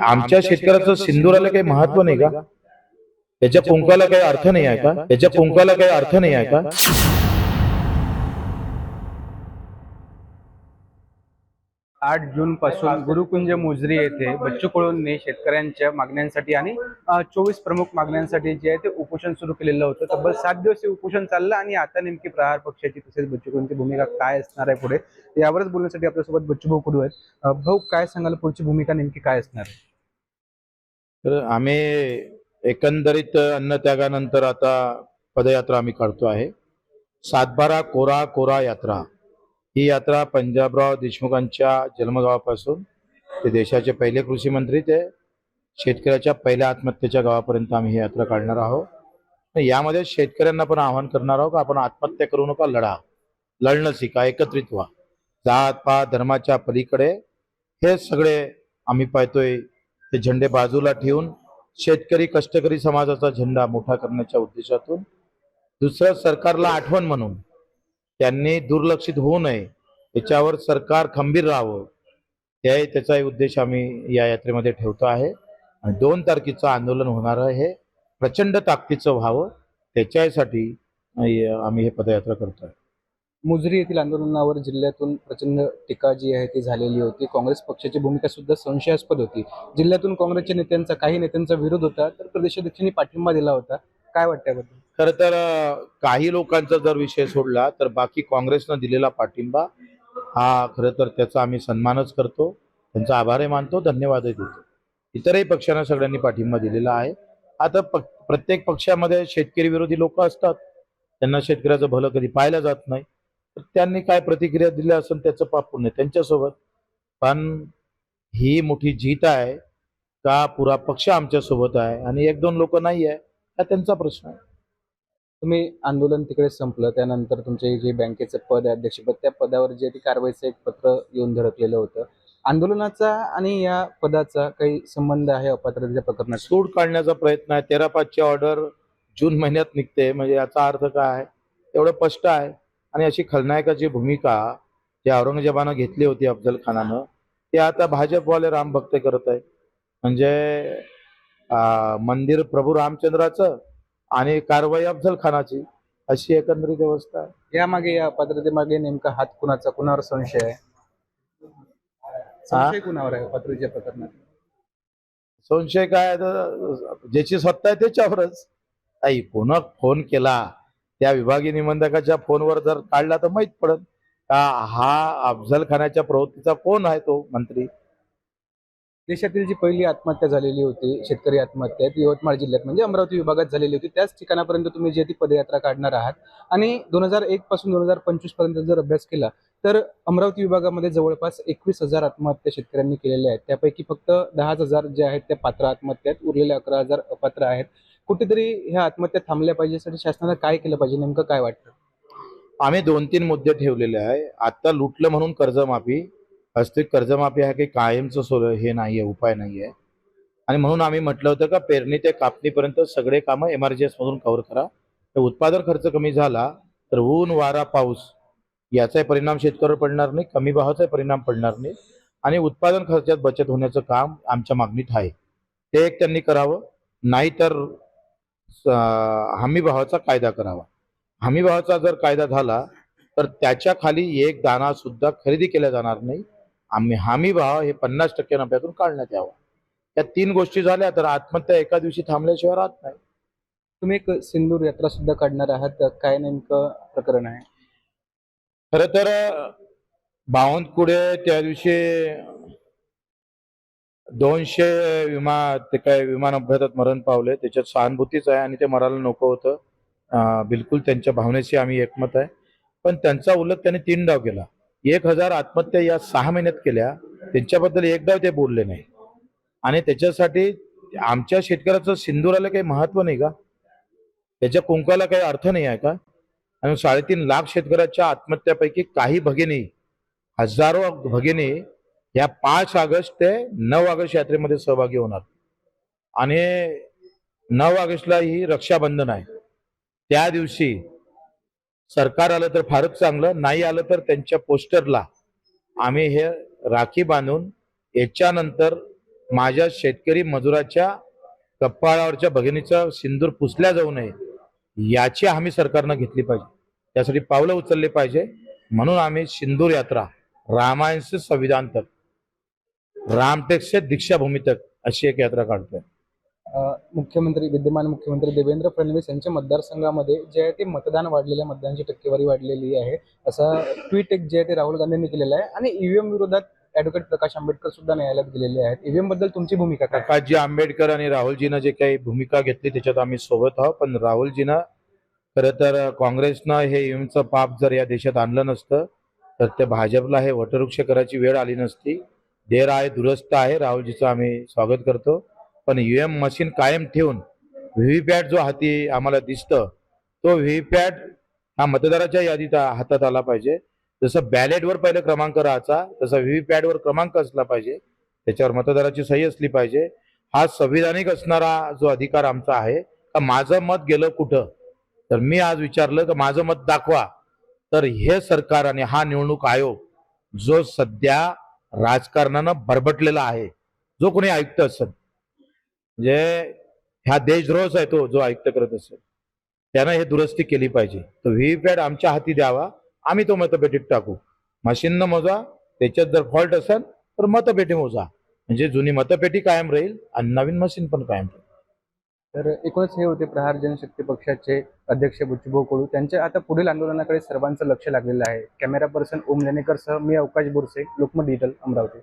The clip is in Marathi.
आमच्या शेतकऱ्याचं सिंदुराला काही महत्त्व नाही का? त्याच्या कुंकाला काही अर्थ नाही आहे का? त्याच्या कुंकाला काही अर्थ नाही आहे का? आठ जून पासून गुरुकुंज मोजरी येथे बच्चू कडूंनी शेतकऱ्यांच्या मागण्यांसाठी आणि चोवीस प्रमुख मागण्यांसाठी जे आहे ते उपोषण सुरू केलेलं होतं. तब्बल सात दिवस हे उपोषण चाललं आणि आता नेमकी प्रहार पक्षाची तसेच बच्चू कडूंची भूमिका काय असणार आहे पुढे? यावरच बोलण्यासाठी आपल्यासोबत बच्चू भाऊ कडू आहेत? भाऊ काय सांगाल? पुढची भूमिका नेमकी काय असणार आहे? तर आम्ही एकंदरीत अन्नत्यागानंतर आता पदयात्रा आम्ही काढतो आहे. सातबारा कोरा कोरा यात्रा. ही यात्रा पंजाबराव देशमुखांच्या जन्मगावापासून ते देशाचे पहिले कृषी मंत्री ते शेतकऱ्याच्या पहिल्या आत्महत्येच्या गावापर्यंत आम्ही ही यात्रा काढणार आहोत. यामध्ये शेतकऱ्यांना पण आवाहन करणार आहोत आपण आत्महत्या करू नका लढा. लढणं शिका एकत्रित व्हा. जात पात धर्माच्या पलीकडे हे सगळे आम्ही पाहतोय. ते झेंडे बाजूला ठेवून शेतकरी कष्टकरी समाजाचा झेंडा मोठा करण्याच्या उद्देशातून दुसरं सरकारला आठवण म्हणून त्यांनी दुर्लक्षित होऊ नये याच्यावर सरकार खंबीर राहावं त्या त्याचाही उद्देश आम्ही या यात्रेमध्ये ठेवतो आहे. आणि दोन तारखेचं आंदोलन होणार आहे हे प्रचंड ताकदीचं व्हावं त्याच्यासाठी आम्ही हे पदयात्रा करतो आहे मुजरी येथील आंदोलनावर जिल्ह्यातून प्रचंड टीका जी आहे ती झालेली होती. काँग्रेस पक्षाची भूमिका सुद्धा संशयास्पद होती. जिल्ह्यातून काँग्रेसच्या नेत्यांचा काही नेत्यांचा विरोध होता तर प्रदेशाध्यक्षांनी पाठिंबा दिला होता. काय वाटतं खरं खर तर काही लोकांचा जर विषय सोडला तर बाकी काँग्रेसनं दिलेला पाठिंबा हा खरं तर त्याचा आम्ही सन्मानच करतो. त्यांचा आभारही मानतो धन्यवादही देतो. इतरही पक्षांना सगळ्यांनी पाठिंबा दिलेला आहे. आता प प्रत्येक पक्षामध्ये शेतकरी विरोधी लोक असतात. त्यांना शेतकऱ्याचं भलं कधी पाहिलं जात नाही. त्यांनी काय प्रतिक्रिया दिल्या असेल त्याचं पाप पुण्य त्यांच्यासोबत. पण ही मोठी जीत आहे का पुरा पक्ष आमच्यासोबत आहे? आणि एक दोन लोक नाही आहे हा त्यांचा प्रश्न आहे. तुम्ही आंदोलन तिकडे संपलं त्यानंतर तुमचे जे बँकेचं पद आहे अध्यक्षपद त्या पदावर जे ती कारवाईचं एक पत्र येऊन धडकलेलं होतं. आंदोलनाचा आणि या पदाचा काही संबंध आहे अपात्रतेच्या प्रकरणात? सूड काढण्याचा प्रयत्न आहे. तेरा पाचची ऑर्डर जून महिन्यात निघते. म्हणजे याचा अर्थ काय आहे? एवढं स्पष्ट आहे. आणि अशी खलनायकाची भूमिका जी औरंगजेबानं घेतली होती अफजल खानानं ते आता भाजपवाले राम भक्त करत आहे म्हणजे मंदिर प्रभू रामचंद्राचं आणि कारवाई अफजल खानाची अशी एकंदरीत व्यवस्था आहे. यामागे या अपात्रतेमागे नेमका हात कुणाचा? कुणावर संशय आहे? संशय कुणावर आहे अपात्रतेच्या प्रकरणात? संशय काय? ज्याची सत्ता आहे त्याच्यावरच. आई कोण फोन केला. त्या विभागीय निबंधकाच्या फोनवर जर काढला तर माहीत पडत का हा अफजल खानाच्या प्रवृत्तीचा कोण आहे तो मंत्री? देशातील जी पहिली आत्महत्या झालेली होती शेतकरी आत्महत्या ती यवतमाळ जिल्ह्यात म्हणजे अमरावती विभागात झालेली होती. त्याच ठिकाणापर्यंत तुम्ही जी ती पदयात्रा काढणार आहात आणि दोन हजार एक पासून दोन हजार पंचवीसपर्यंत जर अभ्यास केला तर अमरावती विभागामध्ये जवळपास एकवीस हजार आत्महत्या शेतकऱ्यांनी केलेल्या आहेत. त्यापैकी फक्त दहाच हजार जे आहेत त्या पात्र आत्महत्या आहेत. उरलेले अकरा हजार अपात्र आहेत. कुठेतरी ह्या आत्महत्या थांबल्या पाहिजे यासाठी शासनानं काय केलं पाहिजे? नेमकं काय वाटतं? आम्ही दोन तीन मुद्दे ठेवलेले आहे. आता लुटलं म्हणून कर्जमाफी असते कर्जमाफी हा काही कायमचं सोल हे नाहीये उपाय नाहीये. आणि म्हणून आम्ही म्हटलं होतं का पेरणी ते कापणीपर्यंत सगळे कामं एमआरजीएस मधून कव्हर करा. तर उत्पादन खर्च कमी झाला तर ऊन वारा पाऊस याचाही परिणाम शेतकऱ्यावर पडणार नाही कमी भावाचाही परिणाम पडणार नाही. आणि उत्पादन खर्चात बचत होण्याचं काम आमच्या मागणीत आहे. ते एक त्यांनी करावं. नाहीतर हमी भावाचा कायदा करावा. हमी भावाचा जर कायदा झाला तर त्याच्याखाली एक दाना सुद्धा खरेदी केला जाणार नाही. आम्ही हमी भाव हे पन्नास टक्के नफ्यातून काढण्यात यावा. या तीन गोष्टी झाल्या तर आत्महत्या एका दिवशी थांबल्याशिवाय राहत नाही. तुम्ही एक सिंदूर यात्रा सुद्धा काढणार आहात. काय नेमकं प्रकरण आहे? खर तर बावनकुळे त्या दिवशी दोनशे विमा ते काय विमान अपघातात मरण पावले. त्याच्यात सहानुभूतीच आहे आणि ते मरायला नको होतं. बिलकुल त्यांच्या भावनेशी आम्ही एकमत आहे. पण त्यांचा उलट त्यांनी तीन डाव केला. एक हजार आत्महत्या या सहा महिन्यात केल्या. त्यांच्याबद्दल एक डाव ते बोलले नाही आणि त्याच्यासाठी आमच्या शेतकऱ्याचं सिंदुराला काही महत्त्व नाही का? त्याच्या कुंकाला काही अर्थ नाही आहे का? आणि साडेतीन लाख शेतकऱ्याच्या आत्महत्यापैकी काही भगिनी हजारो भगिनी या पाच ऑगस्ट ते नऊ ऑगस्ट यात्रेमध्ये सहभागी होणार. आणि नऊ ऑगस्टला ही रक्षाबंधन आहे. त्या दिवशी सरकार आलं तर फारच चांगलं नाही आलं तर त्यांच्या पोस्टरला आम्ही हे राखी बांधून याच्यानंतर माझ्या शेतकरी मजुराच्या कप्पाळावरच्या भगिनीचा सिंदूर पुसल्या जाऊ नये याची हमी सरकारनं घेतली पाहिजे. त्यासाठी पावलं उचलली पाहिजे. म्हणून आम्ही सिंदूर यात्रा रामायणचं संविधान तर रामटेक से दीक्षाभूमी तक अशी एक यात्रा काढतोय. अ, मुख्यमंत्री विद्यमान मुख्यमंत्री देवेंद्र फडणवीस यांच्या मतदारसंघामध्ये जे आहे ते मतदान वाढलेल्या मतदानाची टक्केवारी वाढलेली आहे. असा ट्विट एक जे आहे ते राहुल गांधींनी केलेलं आहे आणि ईव्हीएम विरोधात ऍडव्होकेट प्रकाश आंबेडकर सुद्धा न्यायालयात गेलेले आहेत. ईव्हीएमबद्दल तुमची भूमिका काय? प्रकाशजी आंबेडकर आणि राहुलजीनं जे काही भूमिका घेतली त्याच्यात आम्ही सोबत आहोत पण राहुलजीनं खरं तर काँग्रेसनं हे ईव्हीएमचं पाप जर या देशात आणलं नसतं तर ते भाजपला हे वटवृक्ष करायची वेळ आली नसती. देर आहे दुरस्त आहे. राहुलजीचं आम्ही स्वागत करतो. पण यू एम मशीन कायम ठेवून व्हीव्हीपॅट जो हाती आम्हाला दिसतं तो व्हीव्हीपॅट हा मतदाराच्या यादीत हातात आला पाहिजे. जसं बॅलेटवर पहिले क्रमांक राहायचा तसा व्हीव्हीपॅटवर क्रमांक असला पाहिजे. त्याच्यावर मतदाराची सही असली पाहिजे. हा संविधानिक असणारा जो अधिकार आमचा आहे का माझं मत गेलं कुठं? तर मी आज विचारलं की माझं मत दाखवा. तर हे सरकार आणि हा निवडणूक आयोग जो सध्या राजकारणानं भरभटलेला आहे. जो कोणी आयुक्त असेल म्हणजे ह्या देशद्रोहच आहे तो जो आयुक्त करत असेल त्यानं हे दुरुस्ती केली पाहिजे. तर व्हीव्हीपॅट आमच्या हाती द्यावा आम्ही तो मतपेटीत टाकू. मशीननं मोजा त्याच्यात जर फॉल्ट असेल तर मतपेटी मोजा. म्हणजे जुनी मतपेटी कायम राहील आणि नवीन मशीन पण कायम राहील. तर एकूणच हे होते प्रहार जनशक्ती पक्षाचे अध्यक्ष बुच्चूभाऊ कोळू. त्यांच्या आता पुढील आंदोलनाकडे सर्वांचं लक्ष लागलेलं आहे. कॅमेरा पर्सन ओम लेणेकर सह मी अवकाश बोरसे लोकमत डिजिटल अमरावती.